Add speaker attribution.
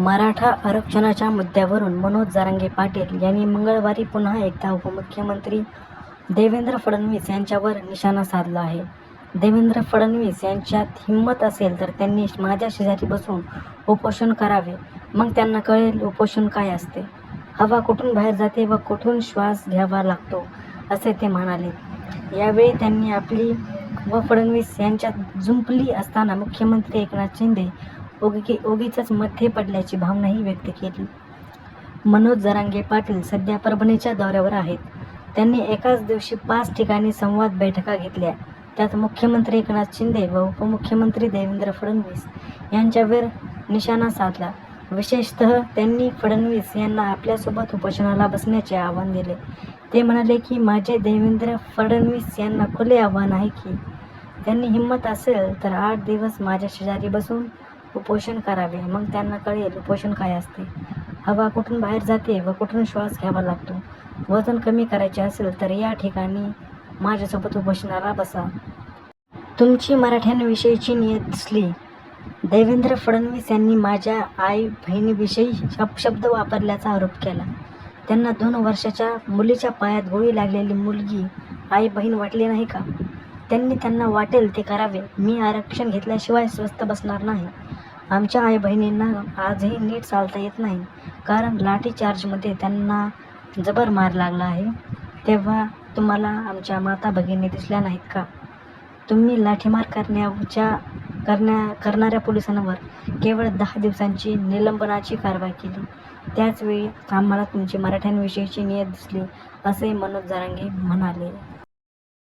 Speaker 1: मराठा आरक्षणाच्या मुद्द्यावरून मनोज जारांगे पाटील यांनी मंगळवारी पुन्हा एकदा उपमुख्यमंत्री देवेंद्र फडणवीस यांच्यावर निशाणा साधला आहे. देवेंद्र फडणवीस यांच्यात हिंमत असेल तर त्यांनी माझ्या शेजारी बसून उपोषण करावे. मग त्यांना कळेल उपोषण काय असते. हवा कुठून बाहेर जाते व कुठून श्वास घ्यावा लागतो असे ते म्हणाले. यावेळी त्यांनी आपली व फडणवीस यांच्यात जुंपली असताना मुख्यमंत्री एकनाथ शिंदे ओगी ओगीच मध्ये पडल्याची भावनाही व्यक्त केली. मनोज जरांगे पाटील सध्या परभणीच्या दौऱ्यावर आहेत. त्यांनी एकाच दिवशी पाच ठिकाणी संवाद बैठका घेतल्या. त्यात मुख्यमंत्री एकनाथ शिंदे व उपमुख्यमंत्री देवेंद्र फडणवीस यांच्यावर निशाणा साधला. विशेषतः त्यांनी फडणवीस यांना आपल्यासोबत उपोषणाला बसण्याचे आव्हान दिले. ते म्हणाले की माझे देवेंद्र फडणवीस यांना खुले आव्हान आहे की त्यांनी हिंमत असेल तर आठ दिवस माझ्या शेजारी बसून उपोषण करावे. मग त्यांना कळेल उपोषण काय असते. हवा कुठून बाहेर जाते व कुठून श्वास घ्यावा लागतो. वजन कमी करायचे असेल तर या ठिकाणी माझ्यासोबत उपोषणाला बसा. तुमची मराठ्यांविषयीची नियत असली. देवेंद्र फडणवीस यांनी माझ्या आई बहिणीविषयी शब्द वापरल्याचा आरोप केला. त्यांना दोन वर्षाच्या मुलीच्या पायात गोळी लागलेली मुलगी आई बहीण वाटली नाही का? त्यांनी त्यांना वाटेल ते करावे. मी आरक्षण घेतल्याशिवाय स्वस्त बसणार नाही. आमच्या आई बहिणींना आजही नीट चालता येत नाही. कारण लाठीचार्जमध्ये त्यांना जबर मार लागला आहे. तेव्हा तुम्हाला आमच्या माता भगिनी दिसल्या नाहीत का? तुम्ही लाठीमार करण्याच्या करण्या करणाऱ्या पोलिसांवर केवळ दहा दिवसांची निलंबनाची कारवाई केली. त्याचवेळी आम्हाला तुमची मराठ्यांविषयीची नियत दिसली असे मनोज जारांगे म्हणाले.